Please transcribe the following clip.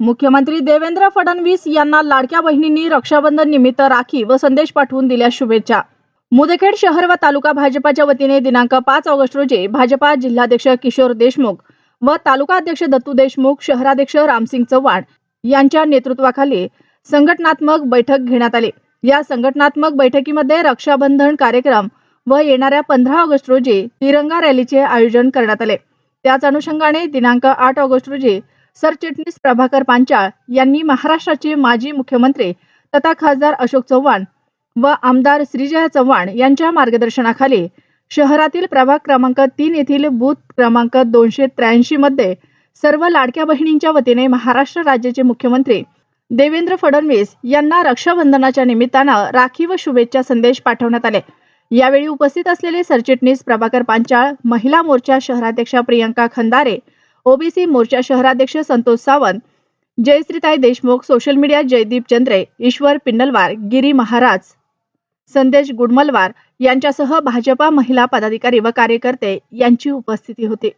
मुख्यमंत्री देवेंद्र फडणवीस यांना लाडक्या बहिणींनी रक्षाबंधन निमित्त राखी व संदेश पाठवून दिल्या शुभेच्छा. मुदखेड शहर व तालुका भाजपाच्या वतीने दिनांक पाच ऑगस्ट रोजी भाजपा जिल्हाध्यक्ष किशोर देशमुख व तालुका अध्यक्ष दत्तू देशमुख शहराध्यक्ष रामसिंग चव्हाण यांच्या नेतृत्वाखाली संघटनात्मक बैठक घेण्यात आली. या संघटनात्मक बैठकीमध्ये रक्षाबंधन कार्यक्रम व येणाऱ्या पंधरा ऑगस्ट रोजी तिरंगा रॅलीचे आयोजन करण्यात आले. त्याच अनुषंगाने दिनांक आठ ऑगस्ट रोजी सरचिटणीस प्रभाकर पांचाळ यांनी महाराष्ट्राचे माजी मुख्यमंत्री तथा खासदार अशोक चव्हाण व आमदार श्रीजया चव्हाण यांच्या मार्गदर्शनाखाली शहरातील प्रभाग क्रमांक तीन येथील बूथ क्रमांक दोनशे त्र्याऐंशी मध्ये सर्व लाडक्या बहिणींच्या वतीने महाराष्ट्र राज्याचे मुख्यमंत्री देवेंद्र फडणवीस यांना रक्षाबंधनाच्या निमित्तानं राखी व शुभेच्छा संदेश पाठवण्यात आले. यावेळी उपस्थित असलेले सरचिटणीस प्रभाकर पांचाळ महिला मोर्चा शहराध्यक्षा प्रियंका खंदारे ओबीसी मोर्चा शहराध्यक्ष संतोष सावंत जयश्रीताई देशमुख सोशल मीडिया जयदीप चंद्रे ईश्वर पिन्नलवार गिरी महाराज संदेश गुडमलवार यांच्यासह भाजपा महिला पदाधिकारी व कार्यकर्ते यांची उपस्थिती होती.